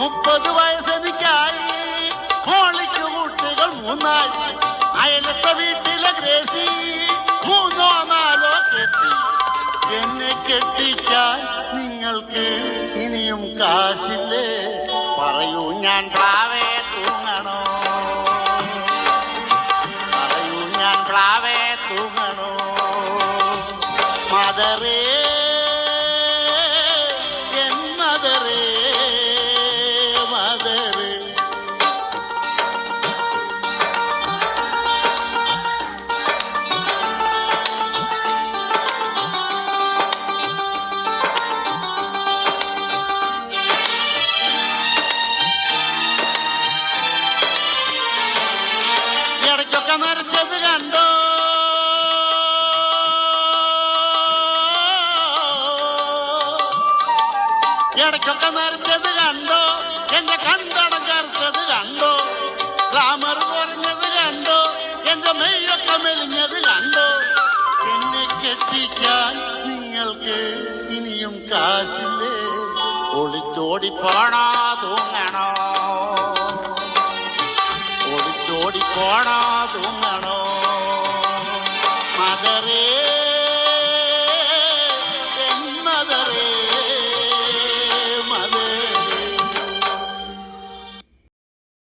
മുപ്പത് വയസ്സെനിക്കായി. കോളിക്ക് കുട്ടികൾ മൂന്നായി. അയലത്തെ വീട്ടിലെ ഗ്രേസി മൂന്നോ നാലോ കെട്ടി. എന്നെ കെട്ടിക്കാൻ നിങ്ങൾക്ക് ഇനിയും കാശില്ലേ? പറയൂ ഞാൻ പ്ലാവേ തൂങ്ങണോ? പറയൂ ഞാൻ പ്ലാവേ തൂങ്ങണോ? മദറേ ഇടയ്ക്കൊക്കെ നരച്ചത് കണ്ടോ? എന്റെ കണ്ടടം ചേർത്തത് കണ്ടോ? ഗ്ലാമർ കുറഞ്ഞത് കണ്ടോ? എന്റെ മെയ്യൊക്കെ മെലിഞ്ഞത് കണ്ടോ? എന്നെ കെട്ടിക്കാൻ നിങ്ങൾക്ക് ഇനിയും കാശില്ലേ? ഒളിച്ചോടി പാടാ തൂങ്ങണോ പാടാ തൂങ്ങണോ